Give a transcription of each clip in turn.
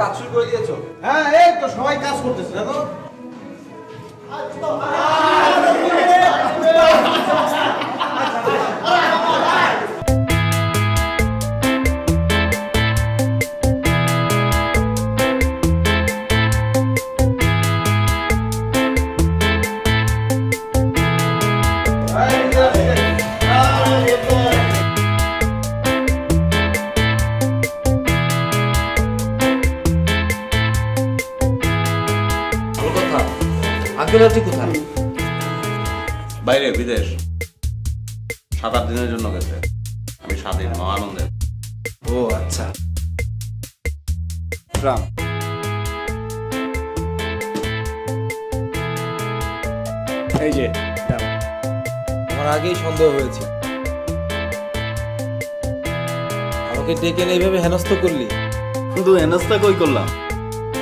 কাজ শুরু করে দিয়েছ? হ্যাঁ এই তো সবাই কাজ করতেছে দেখো। আচ্ছা, আঙ্কেল আপনি কোথায়? বাইরে বিদেশ। সাত আট দিনের জন্য গেছে। আমি স্বাধীন মহা আনন্দের ও আচ্ছা। রাম। এই যে আমার আগেই সন্দেহ হয়েছে। আমাকে ডেকে এইভাবে হেনস্থ করলি? শুধু হেনস্থা কই করলাম?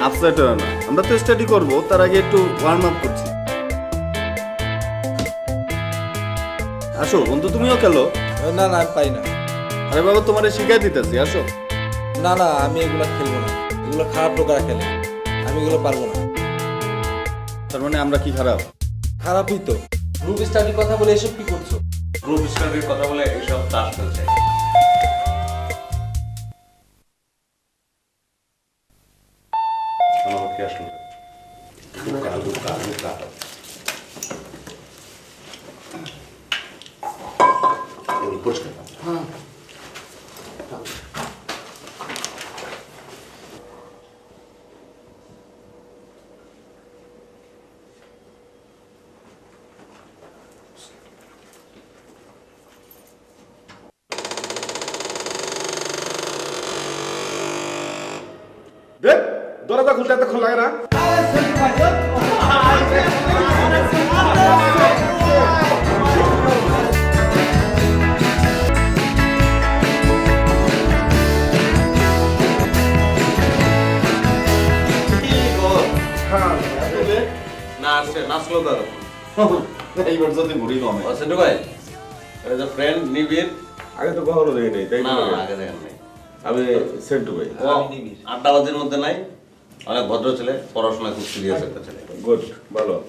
আপসেট হয় না আমরা তো স্টাডি করব তার আগে একটু ওয়ার্ম আপ করছি। আসো বন্ধু তুমিও খেলো? না না আমি পাই না। আরে বাবা তোমারে শিখাই দিতেছি আসো। না না আমি এগুলো খেলব না। এগুলো খারাপ লোকেরা খেলে। আমি এগুলো পারব না। তার মানে আমরা কি খারাপ? খারাপই তো। গ্রুপ স্টাডির কথা বলে এসব কি করছ? গ্রুপ স্টাডির কথা বলে এসব চাষ চলছে লুকা এগুলো পরিষ্কার কর। দেখ দরজা খুলতে এতক্ষণ লাগে না না নাচলো তো এইবার যদি বুড়ি কমে। সেটু ভাই এটা যে ফ্রেন্ড নিবিড়? আগে তো কখনো দেখি নাই তাই না আগে দেখেন নাই। আমি সেন্টু ভাই। ও আমি নিবিড়। আড্ডাবাজির মধ্যে নাই অনেক ভদ্র ছেলে পড়াশোনায় খুব সিরিয়াস একটা ছেলে। গুড ভালো।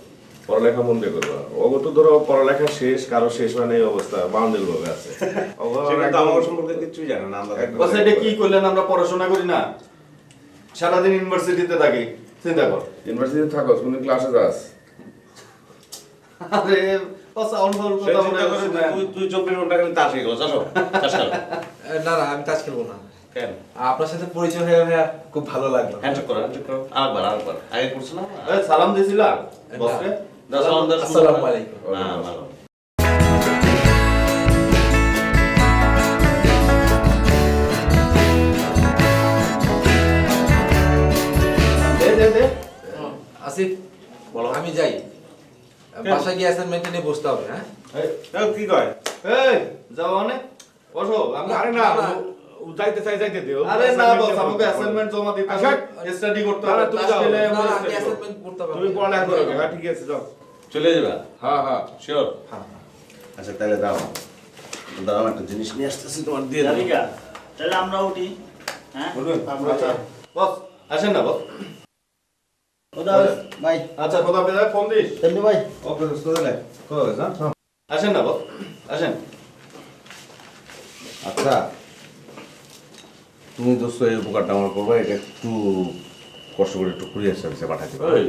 পড়ালেখা মন দিয়ে করবা। ওগো তো ধরো পড়ালেখা শেষ কারও শেষ মানে এই অবস্থা বাউন্ডেল ভাবে আছে আমার সম্পর্কে কিছুই জানে না আমরা একদম- এটা কি করলেন? আমরা পড়াশোনা করি না। সারাদিন ইউনিভার্সিটিতে থাকি। চিন্তা কর। ইউনিভার্সিটিতে থাকো তুমি ক্লাসে যাস। আরে বস আউল ফাউল সে কথা চিন্তা করে বলে তুই তুই চব্বিশ ঘণ্টা খালি তাস গেলো চাষো চাষ খেলো না না আমি তাস খেলব না। কেন? আপনার সাথে পরিচয় হয়ে খুব ভালো লাগল। হ্যান্ডশেক করো হ্যান্ডশেক করো। আরেকবার আরেকবার। আগে করছ না? সালাম দিছিলা বসরে দাও সালাম দাও আসসালামু আলাইকুম। না ভালো। দে দে দে। আসিফ বলো। আমি যাই। বাসায় গিয়ে অ্যাসাইনমেন্ট নিয়ে বসতে হবে হ্যাঁ? এই, কি কয়? এই যাও অনে বসো। আমি আরে না যাইতে চাই যাইতে দিও। আরে না বস আমাকে অ্যাসাইনমেন্ট জমা দিতে আচ্ছা। হবে স্টাডি করতে না, না, হবে। তুমি যাও। না, আমি। অ্যাসাইনমেন্ট করতে হবে। তুমি পড়ালেখা করো হ্যাঁ ঠিক আছে যাও। চলে যাবা? হ্যাঁ হ্যাঁ শিওর আচ্ছা তাহলে দাও। দাও একটা জিনিস নিয়ে আসতেছি তোমার দিয়ে জানিকা তাহলে আমরা উঠি হ্যাঁ? আমরা আচ্ছা। বস আসেন না বস। ভাই। আচ্ছা ফোন দিস। তেমনি ভাই। ওকে দিলে আসেন না আসেন। আচ্ছা তুমি দোস্ত এই উপকারটা আমার করবে এটা একটু কষ্ট করে একটু কুরিয়ার সার্ভিসে পাঠাতে পারো। ওই।